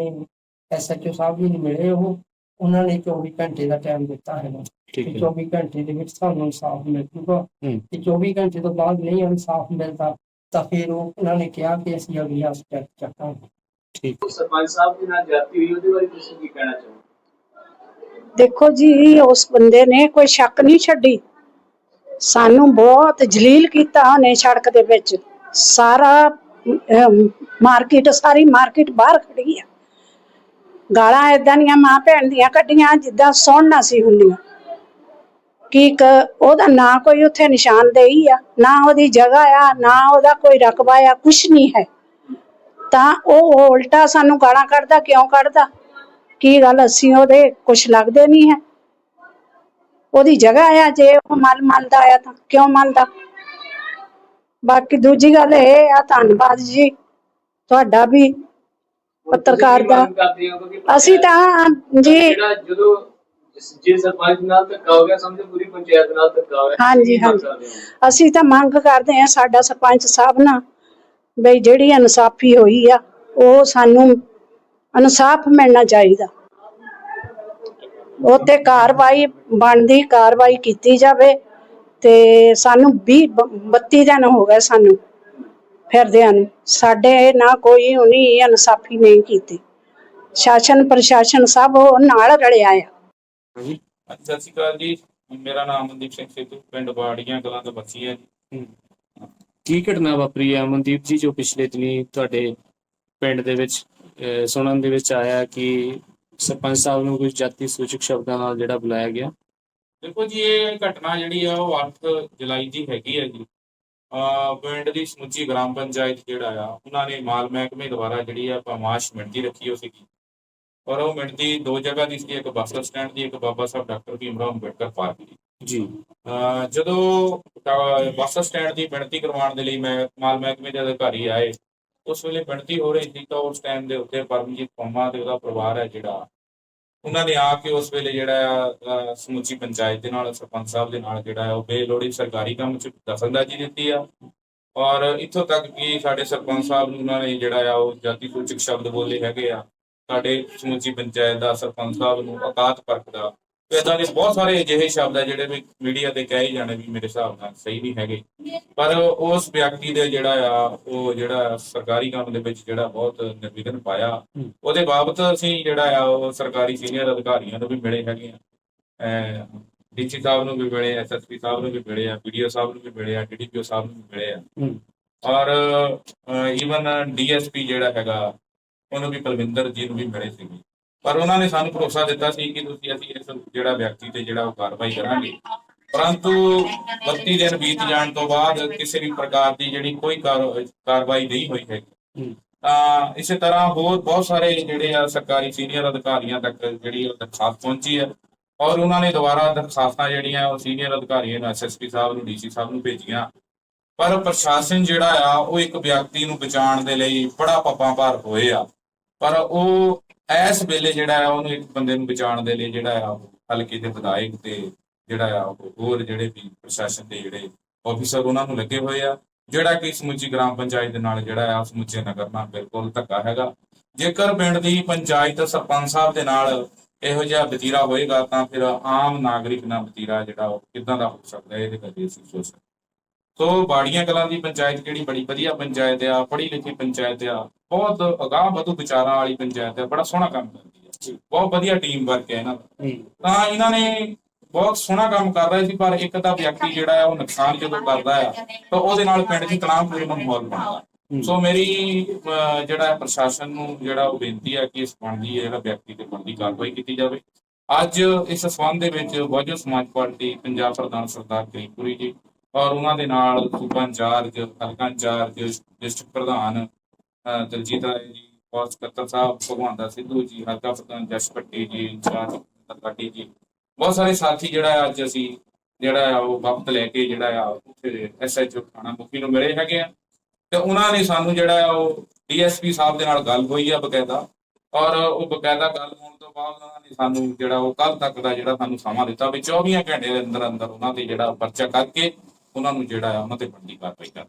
ਐਸਐਚਓ ਸਾਹਿਬ ਜੀ ਨੂੰ ਮਿਲੇ ਉਹ। ਉਹਨਾਂ ਨੇ 24 ਘੰਟੇ ਦਾ ਟਾਈਮ ਦਿੱਤਾ ਹੈਗਾ ਠੀਕ ਕਿ ਹੈ। 24 ਘੰਟੇ ਦੇ ਵਿੱਚ ਸਾਨੂੰ ਇਨਸਾਫ ਮਿਲ ਜੂਗਾ। ਹੂੰ। ਤੇ 24 ਘੰਟੇ ਤੋਂ ਬਾਅਦ ਨਹੀਂ ਇਨਸਾਫ ਮਿਲਦਾ ਤਾਂ ਫਿਰ ਉਹ ਉਹਨਾਂ ਨੇ ਕਿਹਾ ਕਿ ਅਸੀਂ ਅਗਲੀ ਸਟੈਪ ਚੱਕਾਂਗੇ। ਠੀਕ। ਸਰਪੰਚ ਸਾਹਿਬ ਦੇ ਨਾਲ ਜਾਤੀ ਹੋਈ ਉਹਦੇ ਬਾਰੇ ਤੁਸੀਂ ਕੀ ਕਹਿਣਾ ਚਾਹੋਗੇ? ਦੇਖੋ ਜੀ ਉਸ ਬੰਦੇ ਨੇ ਕੋਈ ਸ਼ੱਕ ਨਹੀਂ ਛੱਡੀ। ਸਾਨੂੰ ਬਹੁਤ ਜਲੀਲ ਕੀਤਾ ਉਹਨੇ ਸੜਕ ਦੇ ਵਿੱਚ। ਸਾਰਾ ਮਾਰਕੀਟ ਸਾਰੀ ਮਾਰਕੀਟ ਬਾਹਰ ਖੜੀ ਆ। ਗਾਲਾਂ ਏਦਾਂ ਦੀਆਂ ਮਾਂ ਭੈਣ ਦੀਆਂ ਕੱਢੀਆਂ ਜਿੱਦਾਂ ਸੁਣ ਸੀ ਹੁੰਦੀਆਂ। ਕਿ ਇੱਕ ਉਹਦਾ ਨਾ ਕੋਈ ਉੱਥੇ ਨਿਸ਼ਾਨਦੇਹੀ ਆ, ਨਾ ਉਹਦੀ ਜਗ੍ਹਾ ਆ, ਨਾ ਉਹਦਾ ਕੋਈ ਰਕਬਾ ਆ, ਕੁਛ ਨਹੀਂ ਹੈ। ਤਾਂ ਉਹ ਉਲਟਾ ਸਾਨੂੰ ਗਾਲਾਂ ਕੱਢਦਾ, ਕਿਉਂ ਕੱਢਦਾ? ਕੀ ਗੱਲ ਅਸੀਂ ਉਹਦੇ ਕੁਛ ਲੱਗਦੇ ਨਹੀਂ ਹੈ? ਉਹਦੀ ਜਗ੍ਹਾ ਆ, ਜੇ ਉਹ ਮਨ ਮੰਨਦਾ ਆ ਤਾਂ ਕਿਉਂ ਮੰਨਦਾ? ਬਾਕੀ ਦੂਜੀ ਗੱਲ ਇਹ ਆ, ਧੰਨਵਾਦ ਜੀ। ਤੁਹਾਡਾ ਵੀ ਪੱਤਰਕਾਰ ਦਾ। ਅਸੀਂ ਤਾਂ ਜੀ। ਜਦੋਂ ਜੇ ਸਰਪੰਚ ਨਾਲ ਧੱਕਾ ਹੋ ਗਿਆ ਸਮਝੋ ਪੂਰੀ ਪੰਚਾਇਤ ਨਾਲ ਧੱਕਾ ਹੋਇਆ ਹਾਂਜੀ, ਹਾਂਜੀ। ਅਸੀਂ ਤਾਂ ਮੰਗ ਕਰਦੇ ਹਾਂ ਸਾਡਾ ਸਰਪੰਚ ਸਾਹਿਬ ਨਾ ਬਈ ਜਿਹੜੀ ਇਨਸਾਫੀ ਹੋਈ ਆ ਉਹ ਸਾਨੂੰ ਇਨਸਾਫ ਮਿਲਣਾ ਚਾਹੀਦਾ। ਉਹ ਤੇ ਕਾਰਵਾਈ ਬਣਦੀ ਕਾਰਵਾਈ ਕੀਤੀ ਜਾਵੇ ਤੇ ਸਾਨੂੰ 20 32 ਦਿਨ ਹੋ ਗਏ ਸਾਨੂੰ। ਫਿਰਦਿਆਂ ਨੂੰ ਸਾਡੇ ਨਾ ਕੋਈ ਉਹਨੀ ਇਨਸਾਫੀ ਨਹੀਂ ਕੀਤੀ। ਸ਼ਾਸਨ ਪ੍ਰਸ਼ਾਸਨ ਸਭ ਉਹ ਨਾਲ ਰਲਿਆ ਆ। ਹਾਂਜੀ। ਸਤਿ ਸ਼੍ਰੀ ਅਕਾਲ ਜੀ। ਮੇਰਾ ਨਾਮ ਮਨਦੀਪ ਸਿੰਘ ਸਿੱਧੂ ਪਿੰਡ ਬਾੜੀਆਂ ਕਲਾਂ ਤੋਂ ਬੱਸੀ ਹੈ ਜੀ। ਹੂੰ। ਕੀ ਘਟਨਾ ਵਾਪਰੀ ਹੈ ਅਮਨਦੀਪ ਜੀ ਜੋ ਪਿਛਲੇ ਦਿਨੀ ਤੁਹਾਡੇ ਪਿੰਡ ਦੇ ਵਿੱਚ ਸੁਣਨ ਦੇ ਵਿੱਚ ਆਇਆ ਕਿ ਸਰਪੰਚ ਸਾਹਿਬ ਨੂੰ ਕੁਝ ਜਾਤੀ ਸੂਚਕ ਸ਼ਬਦਾਂ ਨਾਲ ਜਿਹੜਾ ਬੁਲਾਇਆ ਗਿਆ? ਦੇਖੋ ਜੀ ਇਹ ਘਟਨਾ ਜਿਹੜੀ ਆ ਉਹ 8 ਜੁਲਾਈ ਦੀ ਹੈਗੀ ਹੈ ਜੀ। ਪਿੰਡ ਦੀ ਸਮੁੱਚੀ ਗ੍ਰਾਮ ਪੰਚਾਇਤ ਜਿਹੜਾ ਆ ਉਹਨਾਂ ਨੇ ਮਾਲ ਮਹਿਕਮੇ ਦੁਆਰਾ ਜਿਹੜੀ ਆ ਪਮਾਸ਼ ਮਿਣਤੀ ਰੱਖੀ ਹੋ ਸੀਗੀ। ਔਰ ਉਹ ਮਿਣਤੀ ਦੋ ਜਗ੍ਹਾ ਦੀ ਸੀ ਇੱਕ ਬੱਸ ਸਟੈਂਡ ਦੀ ਇੱਕ ਬਾਬਾ ਸਾਹਿਬ ਡਾਕਟਰ ਭੀਮ ਰਾਓ ਅੰਬੇਡਕਰ ਪਾਰਕ ਦੀ। ਜੀ। ਜਦੋਂ ਬੱਸ ਸਟੈਂਡ ਦੀ ਮਿਣਤੀ ਕਰਵਾਉਣ ਦੇ ਲਈ ਮੈਂ ਮਾਲ ਮਹਿਕਮੇ ਦੇ ਅਧਿਕਾਰੀ ਆਏ ਉਸ ਵੇਲੇ ਮਿਣਤੀ ਹੋ ਰਹੀ ਸੀ ਤਾਂ ਉਸ ਟਾਈਮ ਦੇ ਉੱਤੇ ਪਰਮਜੀਤ ਪੰਮਾ ਤੇ ਉਹਦਾ ਪਰਿਵਾਰ ਹੈ ਜਿਹੜਾ ਉਹਨਾਂ ਨੇ ਆ ਕੇ ਉਸ ਵੇਲੇ ਜਿਹੜਾ ਆ ਸਮੁੱਚੀ ਪੰਚਾਇਤ ਦੇ ਨਾਲ, ਸਰਪੰਚ ਸਾਹਿਬ ਦੇ ਨਾਲ ਜਿਹੜਾ ਆ, ਉਹ ਬੇਲੋੜੀ ਸਰਕਾਰੀ ਕੰਮ 'ਚ ਦਖਲਅੰਦਾਜ਼ੀ ਦਿੱਤੀ ਆ। ਔਰ ਇੱਥੋਂ ਤੱਕ ਕਿ ਸਾਡੇ ਸਰਪੰਚ ਸਾਹਿਬ ਨੂੰ ਉਹਨਾਂ ਨੇ ਜਿਹੜਾ ਆ, ਉਹ ਜਾਤੀ ਸੂਚਕ ਸ਼ਬਦ ਬੋਲੇ ਹੈਗੇ ਆ। ਸਾਡੇ ਸਮੁੱਚੀ ਪੰਚਾਇਤ ਦਾ ਸਰਪੰਚ ਸਾਹਿਬ ਨੂੰ ਔਕਾਤ ਪਰਖਦਾ ਇਦਾਂ ਦੇ ਬਹੁਤ ਸਾਰੇ ਅਜਿਹੇ ਸ਼ਬਦ ਆ ਜਿਹੜੇ ਵੀ ਮੀਡੀਆ ਤੇ ਕਹੇ ਜਾਣੇ ਵੀ ਮੇਰੇ ਹਿਸਾਬ ਨਾਲ ਸਹੀ ਨਹੀਂ ਹੈਗੇ। ਪਰ ਉਸ ਵਿਅਕਤੀ ਦੇ ਜਿਹੜਾ ਆ ਉਹ ਜਿਹੜਾ ਸਰਕਾਰੀ ਕੰਮ ਦੇ ਵਿੱਚ ਜਿਹੜਾ ਬਹੁਤ ਨਿਰਵਿਘਨ ਪਾਇਆ ਉਹਦੇ ਬਾਬਤ ਅਸੀਂ ਜਿਹੜਾ ਆ ਉਹ ਸਰਕਾਰੀ ਸੀਨੀਅਰ ਅਧਿਕਾਰੀਆਂ ਨੂੰ ਵੀ ਮਿਲੇ ਹੈਗੇ ਆ। ਡੀਸੀ ਸਾਹਿਬ ਨੂੰ ਵੀ ਮਿਲੇ ਐਸਐਸਪੀ ਸਾਹਿਬ ਨੂੰ ਵੀ ਮਿਲੇ ਆ ਪੀਡੀਓ ਸਾਹਿਬ ਨੂੰ ਵੀ ਮਿਲੇ ਆ ਡੀਡੀਪੀਓ ਸਾਹਿਬ ਨੂੰ ਵੀ ਮਿਲੇ ਆ। ਔਰ ਈਵਨ ਡੀਐਸਪੀ ਜਿਹੜਾ ਹੈਗਾ ਉਹਨੂੰ ਵੀ ਕੁਲਵਿੰਦਰ ਜੀ ਨੂੰ ਵੀ ਮਿਲੇ ਸੀਗੇ। ਪਰ ਉਹਨਾਂ ਨੇ ਸਾਨੂੰ ਭਰੋਸਾ ਦਿੱਤਾ ਸੀ ਕਿ ਤੁਸੀਂ ਅਸੀਂ ਇਸ ਜਿਹੜਾ ਵਿਅਕਤੀ ਤੇ ਜਿਹੜਾ ਉਹ ਕਾਰਵਾਈ ਕਰਾਂਗੇ। ਪਰੰਤੂ 32 ਦਿਨ ਬੀਤ ਜਾਣ ਤੋਂ ਬਾਅਦ ਕਿਸੇ ਵੀ ਪ੍ਰਕਾਰ ਦੀ ਜਿਹੜੀ ਕੋਈ ਕਾਰ- ਕਾਰਵਾਈ ਨਹੀਂ ਹੋਈ ਹੈ ਹੂੰ। ਤਾਂ ਇਸੇ ਤਰ੍ਹਾਂ ਹੋਰ ਬਹੁਤ ਸਾਰੇ ਜਿਹੜੇ ਆ ਸਰਕਾਰੀ ਸੀਨੀਅਰ ਅਧਿਕਾਰੀਆਂ ਤੱਕ ਜਿਹੜੀ ਉਹ ਦਰਖਾਸਤ ਪਹੁੰਚੀ ਹੈ। ਔਰ ਉਹਨਾਂ ਨੇ ਦੁਬਾਰਾ ਦਰਖਾਸਤਾਂ ਜਿਹੜੀਆਂ ਉਹ ਸੀਨੀਅਰ ਅਧਿਕਾਰੀਆਂ ਨੂੰ ਐਸਐਸਪੀ ਸਾਹਿਬ ਨੂੰ ਡੀਸੀ ਸਾਹਿਬ ਨੂੰ ਭੇਜੀਆਂ। ਪਰ ਪ੍ਰਸ਼ਾਸਨ ਜਿਹੜਾ ਆ ਉਹ ਇੱਕ ਵਿਅਕਤੀ ਨੂੰ ਬਚਾਉਣ ਦੇ ਲਈ ਬੜਾ ਪੱਪਾਂ ਭਾਰ ਹੋਏ ਆ। ਪਰ ਉਹ ਇਸ ਵੇਲੇ ਜਿਹੜਾ ਆ, ਉਹਨੂੰ ਇੱਕ ਬੰਦੇ ਨੂੰ ਬਚਾਉਣ ਦੇ ਲਈ ਜਿਹੜਾ ਆ ਹਲਕੇ ਦੇ ਵਿਧਾਇਕ ਤੇ ਜਿਹੜਾ ਆ, ਉਹ ਹੋਰ ਜਿਹੜੇ ਵੀ ਪ੍ਰਸ਼ਾਸਨ ਦੇ ਜਿਹੜੇ ਆਫੀਸਰ ਉਹਨਾਂ ਨੂੰ ਲੱਗੇ ਹੋਏ ਆ, ਜਿਹੜਾ ਕਿ ਸਮੁੱਚੀ ਗ੍ਰਾਮ ਪੰਚਾਇਤ ਦੇ ਨਾਲ ਜਿਹੜਾ ਆ, ਸਮੁੱਚੇ ਨਗਰ ਨਾਲ ਬਿਲਕੁਲ ਧੱਕਾ ਹੈਗਾ। ਜੇਕਰ ਪਿੰਡ ਦੀ ਪੰਚਾਇਤ ਸਰਪੰਚ ਸਾਹਿਬ ਦੇ ਨਾਲ ਇਹੋ ਜਿਹਾ ਵਤੀਰਾ ਹੋਏਗਾ, ਤਾਂ ਫਿਰ ਆਮ ਨਾਗਰਿਕ ਨਾਲ ਵਤੀਰਾ ਜਿਹੜਾ ਉਹ ਕਿੱਦਾਂ ਦਾ ਹੋ ਸਕਦਾ ਹੈ, ਇਹਦੇ ਕਰਕੇ ਅਸੀਂ ਸੋਚ ਸਕਦੇ ਸੋ ਬਾੜੀਆਂ ਕਲਾਂ ਦੀ ਪੰਚਾਇਤ ਜਿਹੜੀ ਬੜੀ ਵਧੀਆ ਪੰਚਾਇਤ ਆ ਪੜ੍ਹੀ ਲਿਖੀ ਪੰਚਾਇਤ ਆ ਬਹੁਤ ਅਗਾਹ ਵਧੂ ਵਿਚਾਰਾਂ ਵਾਲੀ ਪੰਚਾਇਤ ਆ ਬੜਾ ਸੋਹਣਾ ਕੰਮ ਕਰਦੀ ਆ ਬਹੁਤ ਵਧੀਆ ਟੀਮ ਵਰਕ ਹੈ ਇਹਨਾਂ ਦਾ। ਤਾਂ ਇਹਨਾਂ ਨੇ ਬਹੁਤ ਸੋਹਣਾ ਕੰਮ ਕਰ ਰਹੇ ਸੀ ਪਰ ਇੱਕ ਤਾਂ ਵਿਅਕਤੀ ਜਿਹੜਾ ਹੈ ਉਹ ਨੁਕਸਾਨ ਜਦੋਂ ਕਰਦਾ ਹੈ ਤਾਂ ਉਹਦੇ ਨਾਲ ਪਿੰਡ ਦੀ ਤਣਾਅਪੂਰਨ ਮਾਹੌਲ ਬਣਦਾ। ਸੋ ਮੇਰੀ ਜਿਹੜਾ ਪ੍ਰਸ਼ਾਸਨ ਨੂੰ ਜਿਹੜਾ ਉਹ ਬੇਨਤੀ ਹੈ ਕਿ ਇਸ ਬਣਦੀ ਹੈ ਜਿਹੜਾ ਵਿਅਕਤੀ ਤੇ ਬਣਦੀ ਕਾਰਵਾਈ ਕੀਤੀ ਜਾਵੇ। ਅੱਜ ਇਸ ਸੰਬੰਧ ਦੇ ਵਿੱਚ ਬਹੁਜਨ ਸਮਾਜ ਪਾਰਟੀ ਪੰਜਾਬ ਪ੍ਰਧਾਨ ਸਰਦਾਰ ਕਰੀਮਪੁਰੀ ਜੀ ਔਰ ਉਹਨਾਂ ਦੇ ਨਾਲ ਸੂਬਾ ਇੰਚਾਰਜ, ਹਲਕਾ ਇੰਚਾਰਜ, ਡਿਸਟ੍ਰਿਕਟ ਪ੍ਰਧਾਨ ਦਲਜੀਤ ਰਾਏ ਜੀ ਔਰ ਸਕੱਤਰ ਸਾਹਿਬ, ਭਗਵੰਤਾ ਸਿੱਧੂ ਜੀ, ਹਲਕਾ ਪ੍ਰਧਾਨ ਜਸ ਜੀ, ਇੰਚਾਰਜ ਤਕਾਟੀ ਜੀ। ਬਹੁਤ ਸਾਰੇ ਸਾਥੀ ਜਿਹੜਾ ਅੱਜ ਅਸੀਂ ਜਿਹੜਾ ਆ ਉਹ ਵਕਤ ਲੈ ਕੇ ਜਿਹੜਾ ਆ ਉੱਥੇ ਐਸਐਚਓ ਥਾਣਾ ਮੁਖੀ ਨੂੰ ਮਿਲੇ ਹੈਗੇ ਆ। ਤੇ ਉਹਨਾਂ ਨੇ ਸਾਨੂੰ ਜਿਹੜਾ ਆ ਉਹ ਡੀਐਸਪੀ ਸਾਹਿਬ ਦੇ ਨਾਲ ਗੱਲ ਹੋਈ ਆ ਬਕਾਇਦਾ। ਔਰ ਉਹ ਬਕਾਇਦਾ ਗੱਲ ਹੋਣ ਤੋਂ ਬਾਅਦ ਉਹਨਾਂ ਨੇ ਸਾਨੂੰ ਜਿਹੜਾ ਉਹ ਕੱਲ ਤੱਕ ਦਾ ਜਿਹੜਾ ਸਾਨੂੰ ਸਮਾਂ ਦਿੱਤਾ ਵੀ 24 ਘੰਟੇ ਦੇ ਅੰਦਰ ਅੰਦਰ ਉਹਨਾਂ ਤੇ ਜਿਹੜਾ ਪਰਚਾ ਕਰਕੇ ਉਹਨਾਂ ਨੂੰ ਜਿਹੜਾ ਆ ਉਹਨਾਂ ਤੇ ਬੰਦੀ ਕਾਰਵਾਈ ਕਰ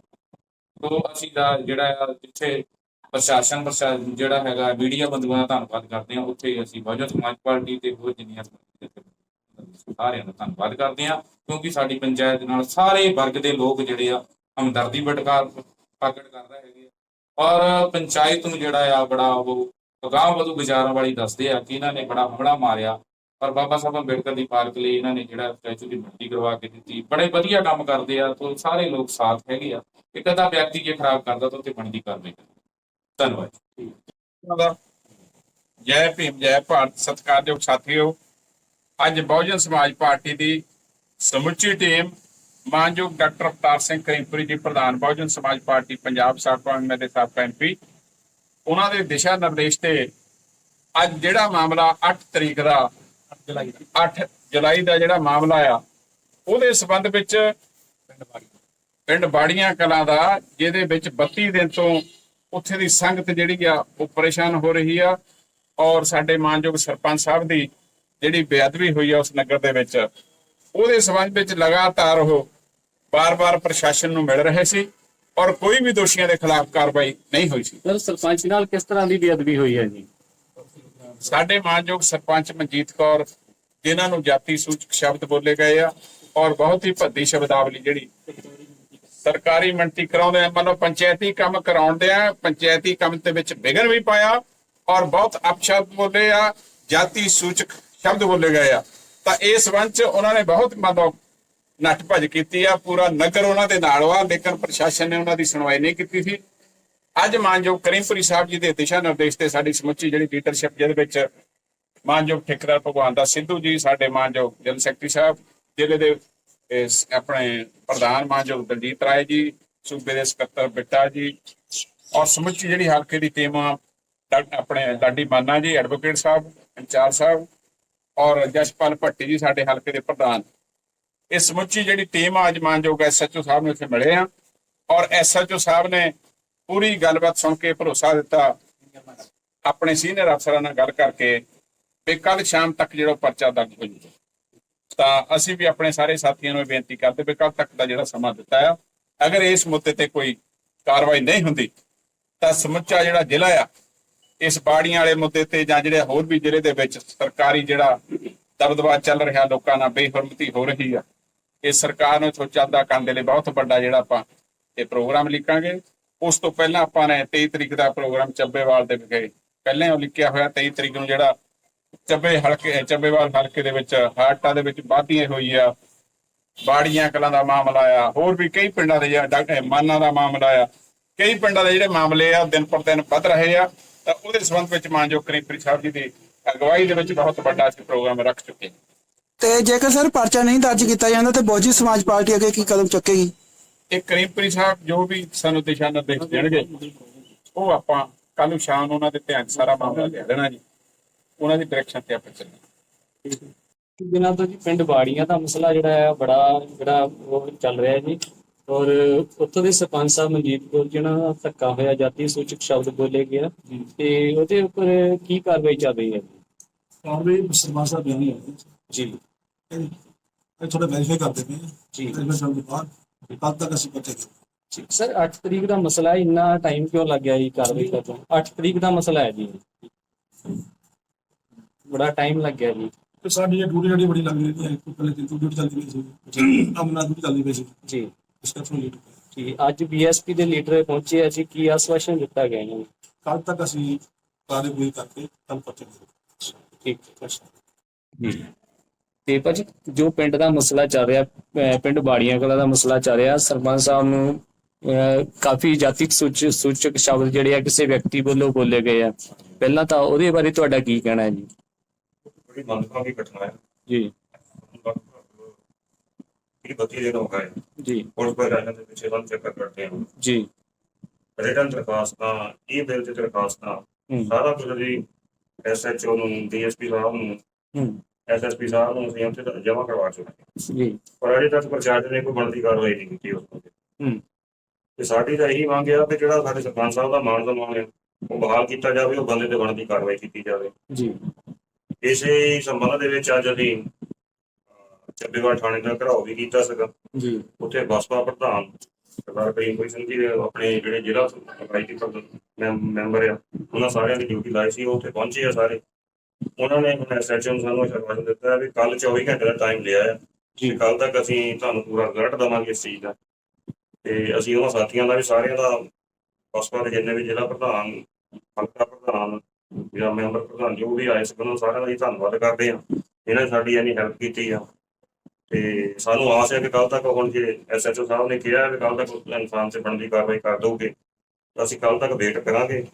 ਤੋਂ ਅਸੀਂ ਦਾ ਜਿਹੜਾ ਆ ਜਿੱਥੇ ਪ੍ਰਸ਼ਾਸਨ ਪ੍ਰਸ਼ਾਸਨ ਜਿਹੜਾ ਹੈਗਾ, ਮੀਡੀਆ ਬੰਦੂਆਂ ਦਾ ਧੰਨਵਾਦ ਕਰਦੇ ਹਾਂ। ਉੱਥੇ ਅਸੀਂ ਬਹੁਜਨ ਸਮਾਜ ਪਾਰਟੀ ਤੇ ਹੋਰ ਜਿੰਨੀਆਂ ਸਾਰਿਆਂ ਦਾ ਧੰਨਵਾਦ ਕਰਦੇ ਹਾਂ। ਕਿਉਂਕਿ ਸਾਡੀ ਪੰਚਾਇਤ ਨਾਲ ਸਾਰੇ ਵਰਗ ਦੇ ਲੋਕ ਜਿਹੜੇ ਆ, ਹਮਦਰਦੀ ਵਟਕਾਰ ਪ੍ਰਗਟ ਕਰ ਰਹੇ ਹੈਗੇ ਆ। ਔਰ ਪੰਚਾਇਤ ਨੂੰ ਜਿਹੜਾ ਆ ਬੜਾ ਉਹ ਅਗਾਂਹ ਵਧੂ ਵਿਚਾਰਾਂ ਵਾਲੀ ਦੱਸਦੇ ਆ ਕਿ ਇਹਨਾਂ ਨੇ ਬੜਾ ਹਮਲਾ ਮਾਰਿਆ। ਪਰ ਬਾਬਾ ਸਾਹਿਬ ਅੰਬੇਡਕਰ ਦੀ ਪਾਰਕ ਲਈ ਇਹਨਾਂ ਨੇ ਜਿਹੜਾ ਸਟੈਚੂ ਦੀ ਮਿੱਟੀ ਕਰਵਾ ਕੇ ਦਿੱਤੀ। ਬੜੇ ਵਧੀਆ ਕੰਮ ਕਰਦੇ ਆ, ਤੋਂ ਸਾਰੇ ਲੋਕ ਸਾਥ ਹੈਗੇ ਆ। ਇੱਕ ਅੱਧਾ ਵਿਅਕਤੀ ਜੇ ਖਰਾਬ ਕਰਦਾ ਤਾਂ ਉੱਤੇ ਬਣਦੀ ਕਾਰਵਾਈ ਧੰਨਵਾਦ ਜੈ। ਭੀਮ, ਜੈ ਭਾਰਤ। ਸਤਿਕਾਰਯੋਗ ਸਾਥੀਓ, ਅੱਜ ਬਹੁਜਨ ਸਮਾਜ ਪਾਰਟੀ ਦੀ ਸਮੁੱਚੀ ਟੀਮ ਮਾਨਯੋਗ ਡਾਕਟਰ ਅਵਤਾਰ ਸਿੰਘ ਕਰੀਮਪੁਰੀ ਜੀ, ਪ੍ਰਧਾਨ ਬਹੁਜਨ ਸਮਾਜ ਪਾਰਟੀ, ਪੰਜਾਬ ਸਾਬਕਾ ਐਮਐਲਏ ਦੇ ਸਾਬਕਾ ਐਮਪੀ ਉਹਨਾਂ ਦੇ ਦਿਸ਼ਾ ਨਿਰਦੇਸ਼ ਤੇ ਅੱਜ ਜਿਹੜਾ ਮਾਮਲਾ 8 ਤਰੀਕ ਦਾ 8 ਜੁਲਾਈ ਦਾ ਜਿਹੜਾ ਮਾਮਲਾ ਆ, ਉਹਦੇ ਸਬੰਧ ਵਿੱਚ ਪਿੰਡ ਬਾੜੀਆਂ ਕਲਾਂ ਦਾ, ਜਿਹਦੇ ਵਿੱਚ 32 ਦਿਨ ਤੋਂ ਉੱਥੇ ਦੀ ਸੰਗਤ ਜਿਹੜੀ ਆ, ਉਹ ਪਰੇਸ਼ਾਨ ਹੋ ਰਹੀ ਆ। ਔਰ ਸਾਡੇ ਮਾਨਯੋਗ ਸਰਪੰਚ ਸਾਹਿਬ ਦੀ ਜਿਹੜੀ ਬੇਅਦਬੀ ਹੋਈ ਆ ਉਸ ਨਗਰ ਦੇ ਵਿੱਚ, ਉਹਦੇ ਸਬੰਧ ਵਿੱਚ ਲਗਾਤਾਰ ਉਹ ਬਾਰ-ਬਾਰ ਪ੍ਰਸ਼ਾਸਨ ਨੂੰ ਮਿਲ ਰਹੇ ਸੀ ਔਰ ਕੋਈ ਵੀ ਦੋਸ਼ੀਆਂ ਦੇ ਖਿਲਾਫ ਕਾਰਵਾਈ ਨਹੀਂ ਹੋਈ ਸੀ। ਸਰ, ਸਰਪੰਚ ਨਾਲ ਕਿਸ ਤਰ੍ਹਾਂ ਦੀ ਬੇਅਦਬੀ ਹੋਈ ਹੈ ਜੀ? ਸਾਡੇ ਮਾਨਯੋਗ ਸਰਪੰਚ ਮਨਜੀਤ ਕੌਰ, ਜਿਨ੍ਹਾਂ ਨੂੰ ਜਾਤੀ ਸੂਚਕ ਸ਼ਬਦ ਬੋਲੇ ਗਏ ਆ, ਔਰ ਬਹੁਤ ਹੀ ਭੱਦੀ ਸ਼ਬਦਾਵਲੀ ਜਿਹੜੀ ਸਰਕਾਰੀ ਮੰਤਰੀ ਕਰਾਉਂਦੇ ਆ ਮਤਲਬ ਪੰਚਾਇਤੀ ਕੰਮ ਕਰਾਉਂਦੇ ਆ, ਪੰਚਾਇਤੀ ਕੰਮ ਦੇ ਵਿੱਚ ਵਿਘਨ ਵੀ ਪਾਇਆ, ਔਰ ਬਹੁਤ ਅਪਸ਼ਬਦ ਬੋਲੇ ਆ, ਜਾਤੀ ਸੂਚਕ ਸ਼ਬਦ ਬੋਲੇ ਗਏ ਆ। ਤਾਂ ਇਸ ਸੰਬੰਧ ਉਹਨਾਂ ਨੇ ਬਹੁਤ ਮਤਲਬ ਨੱਠ ਭੱਜ ਕੀਤੀ ਆ, ਪੂਰਾ ਨਗਰ ਉਹਨਾਂ ਦੇ ਨਾਲ ਵਾ, ਲੇਕਿਨ ਪ੍ਰਸ਼ਾਸਨ ਨੇ ਉਹਨਾਂ ਦੀ ਸੁਣਵਾਈ ਨਹੀਂ ਕੀਤੀ ਸੀ। ਅੱਜ ਮਾਨਯੋਗ ਕਰੀਮਪੁਰੀ ਸਾਹਿਬ ਜੀ ਦੇ ਦਿਸ਼ਾ ਨਿਰਦੇਸ਼ ਤੇ ਸਾਡੀ ਸਮੁੱਚੀ ਜਿਹੜੀ ਲੀਡਰਸ਼ਿਪ ਜਿਹਦੇ ਵਿੱਚ ਮਾਨਯੋਗ ਠੇਕੇਦਾਰ ਭਗਵਾਨ ਦਾ ਸਿੱਧੂ ਜੀ, ਸਾਡੇ ਮਾਨਯੋਗ ਜਨਰਲ ਸੈਕਟਰੀ ਸਾਹਿਬ ਜ਼ਿਲ੍ਹੇ ਦੇ ਆਪਣੇ ਪ੍ਰਧਾਨ ਮਾਨਯੋਗ ਦਲਜੀਤ ਰਾਏ ਜੀ, ਸੂਬੇ ਦੇ ਸਕੱਤਰ ਬਿੱਟਾ ਜੀ ਔਰ ਸਮੁੱਚੀ ਜਿਹੜੀ ਹਲਕੇ ਦੀ ਟੀਮ ਆ ਡਾ- ਆਪਣੇ ਲਾਡੀ ਮਾਨਾ ਜੀ ਐਡਵੋਕੇਟ ਸਾਹਿਬ, ਇੰਚਾਰਜ ਸਾਹਿਬ ਔਰ ਜਸਪਾਲ ਭੱਟੀ ਜੀ, ਸਾਡੇ ਹਲਕੇ ਦੇ ਪ੍ਰਧਾਨ। ਇਹ ਸਮੁੱਚੀ ਜਿਹੜੀ ਟੀਮ ਆ, ਅੱਜ ਮਾਨਯੋਗ ਐਸਐਚਓ ਸਾਹਿਬ ਨੂੰ ਇੱਥੇ ਮਿਲੇ ਆ ਔਰ ਐਸਐਚਓ ਸਾਹਿਬ ਨੇ ਪੂਰੀ ਗੱਲਬਾਤ ਸੁਣ ਕੇ ਭਰੋਸਾ ਦਿੱਤਾ। ਆਪਣੇ ਸੀਨੀਅਰ ਅਫਸਰਾਂ ਨਾਲ ਗੱਲ ਕਰਕੇ ਵੀ ਕੱਲ ਸ਼ਾਮ ਤੱਕ ਜਿਹੜਾ ਪਰਚਾ ਦਰਜ ਹੋ ਜਾਊਗਾ। ਤਾਂ ਅਸੀਂ ਵੀ ਆਪਣੇ ਸਾਰੇ ਸਾਥੀਆਂ ਨੂੰ ਬੇਨਤੀ ਕਰਦੇ ਵੀ ਕੱਲ ਤੱਕ ਦਾ ਜਿਹੜਾ ਸਮਾਂ ਦਿੱਤਾ ਆ, ਅਗਰ ਇਸ ਮੁੱਦੇ ਤੇ ਕੋਈ ਕਾਰਵਾਈ ਨਹੀਂ ਹੁੰਦੀ, ਤਾਂ ਸਮੁੱਚਾ ਜਿਹੜਾ ਜ਼ਿਲ੍ਹਾ ਆ, ਇਸ ਬਾੜੀਆਂ ਵਾਲੇ ਮੁੱਦੇ ਤੇ ਜਾਂ ਜਿਹੜੇ ਹੋਰ ਵੀ ਜ਼ਿਲ੍ਹੇ ਦੇ ਵਿੱਚ ਸਰਕਾਰੀ ਜਿਹੜਾ ਦਬਦਬਾ ਚੱਲ ਰਿਹਾ ਲੋਕਾਂ ਨਾਲ ਬੇਹਰਮਤੀ ਹੋ ਰਹੀ ਆ, ਇਹ ਸਰਕਾਰ ਨੂੰ ਸੋਚਾਂਦਾ ਕਰਨ ਦੇ ਲਈ ਬਹੁਤ ਵੱਡਾ ਜਿਹੜਾ ਆਪਾਂ ਇਹ ਪ੍ਰੋਗਰਾਮ ਲਿਖਾਂਗੇ ਉਸ ਤੋਂ ਪਹਿਲਾਂ ਆਪਾਂ ਨੇ 23 ਤਰੀਕ ਦਾ ਪ੍ਰੋਗਰਾਮ ਚੱਬੇਵਾਲ ਦੇ ਵਿਖੇ ਪਹਿਲਾਂ ਹੀ ਲਿਖਿਆ ਹੋਇਆ 23 ਤਰੀਕ ਨੂੰ ਜਿਹੜਾ ਚੱਬੇ ਹਲਕੇ, ਚੱਬੇਵਾਲ ਹਲਕੇ ਦੇ ਵਿੱਚ ਹਾਟਾ ਦੇ ਵਿੱਚ ਵਾਧੀਆਂ ਹੋਈ ਆ ਬਾੜੀਆਂ ਕਲਾਂ ਦਾ ਮਾਮਲਾ ਆ ਹੋਰ ਵੀ ਕਈ ਪਿੰਡਾਂ ਦੇ ਜਿਹੜਾ ਡਾਕ- ਦਾ ਮਾਮਲਾ ਆ ਕਈ ਪਿੰਡਾਂ ਦੇ ਜਿਹੜੇ ਮਾਮਲੇ ਆ, ਦਿਨ ਪਰ ਦਿਨ ਵੱਧ ਰਹੇ ਆ, ਤਾਂ ਉਹਦੇ ਸੰਬੰਧ ਵਿੱਚ ਮਾਨਯੋਗ ਕਰੀਪਰੀ ਸਾਹਿਬ ਜੀ ਦੀ ਅਗਵਾਈ ਦੇ ਵਿੱਚ ਬਹੁਤ ਵੱਡਾ ਅਸੀਂ ਪ੍ਰੋਗਰਾਮ ਰੱਖ ਚੁੱਕੇ ਤੇ ਜੇਕਰ ਸਰ ਪਰਚਾ ਨਹੀਂ ਦਰਜ ਕੀਤਾ ਜਾਂਦਾ, ਤੇ ਬਹੁਜੀ ਸਮਾਜ ਪਾਰਟੀ ਅੱਗੇ ਕੀ ਕਦਮ ਚੁੱਕੇਗੀ? ਇਹ ਕਰੀਮਪੁਰੀ ਸਾਹਿਬ ਜੋ ਵੀ ਸਾਨੂੰ ਦਿਸ਼ਾ ਨਿਰਦੇਸ਼ ਦੇਣਗੇ ਉਹ ਆਪਾਂ ਕੱਲ ਨੂੰ ਸ਼ਾਮ ਨੂੰ ਉਹਨਾਂ ਦੇ ਧਿਆਨ ਸਾਰਾ ਮਾਮਲਾ ਦੇ ਦੇਣਾ ਜੀ। ਉਹਨਾਂ ਦੀ ਡਾਇਰੈਕਸ਼ਨ ਤੇ ਆਪਾਂ ਚੱਲਾਂਗੇ ਦਿਨਾਂ ਤੋਂ ਜੀ ਪਿੰਡ ਬਾੜੀਆਂ ਦਾ ਮਸਲਾ ਜਿਹੜਾ ਹੈ ਬੜਾ ਜਿਹੜਾ ਉਹ ਚੱਲ ਰਿਹਾ ਜੀ। ਔਰ ਉੱਥੋਂ ਦੇ ਸਰਪੰਚ ਸਾਹਿਬ ਮਨਜੀਤ ਕੌਰ ਜਿਹਨਾਂ ਧੱਕਾ ਹੋਇਆ ਜਾਤੀ ਸੂਚਕ ਸ਼ਬਦ ਬੋਲੇ ਗਿਆ ਤੇ ਉਹਦੇ ਉੱਪਰ ਕੀ ਕਾਰਵਾਈ ਚੱਲ ਰਹੀ ਹੈ ਕਾਰਵਾਈ ਮੁਸਲਮਾਨ ਸਾਹਿਬ ਨਹੀਂ ਹੈ। ਜੀ। ਇਹ ਥੋੜਾ ਵੈਰੀਫਾਈ ਕਰਦੇ ਪਏ ਜੀ। ਵੈਰੀਫਾਈ ਕਰਨ ਤੋਂ ਬਾਅਦ ਕਦ ਤੱਕ ਅਸੀਂ ਬੱਚੇ ਜੀ ਸਰ 8 ਤਰੀਕ ਦਾ ਮਸਲਾ ਹੈ ਇੰਨਾ ਟਾਈਮ ਕਿਉਂ ਲੱਗ ਗਿਆ ਜੀ ਕਾਰਵਾਈ ਕਰਨ 8 ਤਰੀਕ ਦਾ ਮਸਲਾ ਹੈ ਜੀ ਬੜਾ ਟਾਈਮ ਲੱਗ ਗਿਆ ਜੀ ਤੇ ਸਾਡੀ ਇਹ ਡਿਊਟੀ ਜਿਹੜੀ ਬੜੀ ਲੱਗ ਰਹੀ ਹੈ ਕੋਈ ਪਹਿਲੇ ਦਿਨ ਤੋਂ ਡਿਊਟੀ ਚੱਲਦੀ ਪਈ ਸੀ ਜੀ ਅਮਨਾ ਡਿਊਟੀ ਚੱਲਦੀ ਪਈ ਸੀ ਜੀ ਇਸ ਕਰਕੇ ਲੇਟ ਜੀ ਅੱਜ ਬੀਐਸਪੀ ਦੇ ਲੀਡਰ ਪਹੁੰਚੇ ਆ ਜੀ ਕੀ ਆਸ਼ਵਾਸਨ ਦਿੱਤਾ ਗਿਆ ਇਹਨਾਂ ਨੂੰ ਕੱਲ ਤੱਕ ਅਸੀਂ ਕਾਰਵਾਈ ਕਰਕੇ ਕੱਲ ਬੱਚੇ ਠੀਕ ਜੀ ਤੇ ਭਾਜੀ ਜੋ ਪਿੰਡ ਦਾ ਮਸਲਾ ਚੱਲ ਰਿਹਾ ਪਿੰਡ ਬਾੜੀਆਂ ਕਲਾ ਦਾ ਮਸਲਾ ਚੱਲ ਰਿਹਾ ਸਰਪੰਚ ਸਾਹਿਬ ਨੂੰ ਕਾਫੀ ਜਾਤੀ ਸੂਚ ਸੂਚਕ ਸ਼ਬਦ ਜਿਹੜੇ ਆ ਕਿਸੇ ਵਿਅਕਤੀ ਵੱਲੋਂ ਬੋਲੇ ਗਏ ਆ। ਪਹਿਲਾਂ ਤਾਂ ਉਹਦੇ ਬਾਰੇ ਤੁਹਾਡਾ ਕੀ ਕਹਿਣਾ ਹੈ ਜੀ? ਬੜੀ ਮੰਦਭਾਗੀ ਘਟਨਾ ਹੈ। ਜੀ। ਇਹ ਬੱਤੀ ਦਿਨ ਹੋ ਗਏ ਜੀ। ਪੁਲਿਸ ਪ੍ਰਸ਼ਾਸਨ ਦੇ ਪਿੱਛੇ ਬੰਦ ਚੱਕਰ ਕਰਦੇ ਹਾਂ ਜੀ। ਰਿਟਰਨ ਦਰਖਾਸਤਾਂ ਇਹ ਬਿੱਲ ਤੇ ਦਰਖਾਸਤਾਂ ਹੂੰ। ਸਾਰਾ ਕੁਝ ਜੀ ਐਸਐਚਓ ਨੂੰ ਡੀਐਸਪੀ ਸਾਹਿਬ ਨੂੰ ਐਸਐਸਪੀ ਸਾਹਿਬ ਨੂੰ ਅਸੀਂ ਉੱਥੇ ਜਮ੍ਹਾਂ ਕਰਵਾ ਚੁੱਕੇ। ਜੀ। ਪਰ ਅਜੇ ਤੱਕ ਪ੍ਰਸ਼ਾਸਨ ਨੇ ਕੋਈ ਬਣਦੀ ਕਾਰਵਾਈ ਨਹੀਂ ਕੀਤੀ ਉਸ ਤੇ। ਹੂੰ। ਤੇ ਸਾਡੀ ਤਾਂ ਇਹੀ ਮੰਗ ਆ ਕਿ ਜਿਹੜਾ ਸਾਡੇ ਸਰਪੰਚ ਸਾਹਿਬ ਦਾ ਮਾਨ ਸਨਮਾਨ ਹੈ ਉਹ ਬਹਾਲ ਕੀਤਾ ਜਾਵੇ ਉਹ ਬੰਦੇ ਤੇ ਬਣਦੀ ਕਾਰਵਾਈ ਕੀਤੀ ਜਾਵੇ। ਜੀ। ਇਸੇ ਸੰਬੰਧ ਦੇ ਵਿੱਚ ਅੱਜ ਅਸੀਂ ਚੱਬੇਵਾਲ ਥਾਣੇ ਦਾ ਘਰਾਓ ਵੀ ਕੀਤਾ ਸੀਗਾ। ਜੀ। ਉੱਥੇ ਬਸਪਾ ਪ੍ਰਧਾਨ ਸਰਦਾਰ ਕਰੀਮ ਸਿੰਘ ਜੀ ਦੇ ਆਪਣੇ ਜਿਹੜੇ ਜ਼ਿਲ੍ਹਾ ਪੰਚਾਇਤੀ ਪ੍ਰਧਾਨ ਮੈਂਬਰ ਆ ਉਹਨਾਂ ਸਾਰਿਆਂ ਦੀ ਡਿਊਟੀ ਲਾਈ ਸੀ ਉਹ ਉੱਥੇ ਪਹੁੰਚੇ ਆ ਸਾਰੇ। ਉਹਨਾਂ ਨੇ ਹੁਣ ਐਸਐਚਓ ਨੂੰ ਸਾਨੂੰ ਅਸ਼ਵਾਸਨ ਦਿੱਤਾ ਹੈ ਵੀ ਕੱਲ 24 ਘੰਟੇ ਦਾ ਟਾਈਮ ਲਿਆ ਹੈ ਜੀ। ਕੱਲ ਤੱਕ ਅਸੀਂ ਤੁਹਾਨੂੰ ਪੂਰਾ ਰਿਜ਼ਲਟ ਦਵਾਂਗੇ ਇਸ ਚੀਜ਼ ਦਾ। ਤੇ ਅਸੀਂ ਉਹਨਾਂ ਸਾਥੀਆਂ ਦਾ ਵੀ ਸਾਰਿਆਂ ਦਾ ਬਸਪਾ ਦੇ ਜਿੰਨੇ ਵੀ ਜ਼ਿਲ੍ਹਾ ਪ੍ਰਧਾਨ ਹਲਕਾ ਪ੍ਰਧਾਨ ਜਾਂ ਮੈਂਬਰ ਪ੍ਰਧਾਨ ਜੋ ਵੀ ਆਏ ਸੀ ਉਹਨਾਂ ਸਾਰਿਆਂ ਦਾ ਹੀ ਧੰਨਵਾਦ ਕਰਦੇ ਆ ਇਹਨਾਂ ਨੇ ਸਾਡੀ ਇੰਨੀ ਹੈਲਪ ਕੀਤੀ ਆ। ਤੇ ਸਾਨੂੰ ਆਸ ਹੈ ਕਿ ਕੱਲ ਤੱਕ ਹੁਣ ਜੇ ਐਸਐਚਓ ਸਾਹਿਬ ਨੇ ਕਿਹਾ ਕਿ ਕੱਲ ਤੱਕ ਇਨਸਾਨ ਤੇ ਬਣਦੀ ਕਾਰਵਾਈ ਕਰ ਦੋਗੇ ਤਾਂ ਅਸੀਂ ਕੱਲ ਤੱਕ ਵੇਟ ਕਰਾਂਗੇ।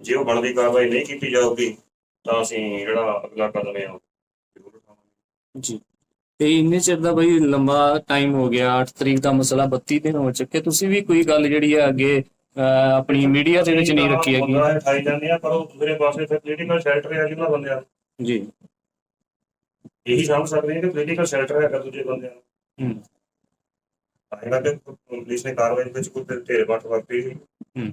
ਜੇ ਉਹ ਬਣਦੀ ਕਾਰਵਾਈ ਨਹੀਂ ਕੀਤੀ ਜਾਊਗੀ ਤਾਂ ਅਸੀਂ ਜਿਹੜਾ ਅਗਲਾ ਕਦਮ ਹੈ ਉਹ ਜ਼ਰੂਰ ਉਠਾਵਾਂਗੇ। ਜੀ। ਤੇ ਇੰਨੇ ਚਿਰ ਦਾ ਬਈ ਲੰਬਾ ਟਾਈਮ ਹੋ ਗਿਆ 8 ਤਰੀਕ ਦਾ ਮਸਲਾ 32 ਦਿਨ ਹੋ ਚੁੱਕੇ ਤੁਸੀਂ ਵੀ ਕੋਈ ਗੱਲ ਜਿਹੜੀ ਹੈ ਅੱਗੇ ਅਹ, ਆਪਣੀ ਮੀਡੀਆ ਦੇ ਵਿੱਚ ਨਹੀਂ ਰੱਖੀ ਹੈਗੀ? ਮੁੱਦਾ ਉਠਾਈ ਜਾਂਦੇ ਆ ਪਰ ਉਹ ਦੂਸਰੇ ਪਾਸੇ ਫਿਰ ਪੋਲੀਟੀਕਲ ਸ਼ੈਲਟਰ ਹੈ ਜਿਹਨਾਂ ਬੰਦਿਆਂ ਦਾ। ਜੀ। ਇਹੀ ਸਮਝ ਸਕਦੇ ਹਾਂ ਕਿ ਪੋਲੀਟੀਕਲ ਸ਼ੈਲਟਰ ਹੈਗਾ ਦੂਜੇ ਬੰਦਿਆਂ ਦਾ। ਹੂੰ। ਆਏਗਾ ਕਿ ਪੁਲਿਸ ਨੇ ਕਾਰਵਾਈ ਵਿੱਚ ਕੋਈ ਢੇਰ ਵਰਤੀ ਸੀ। ਹੂੰ।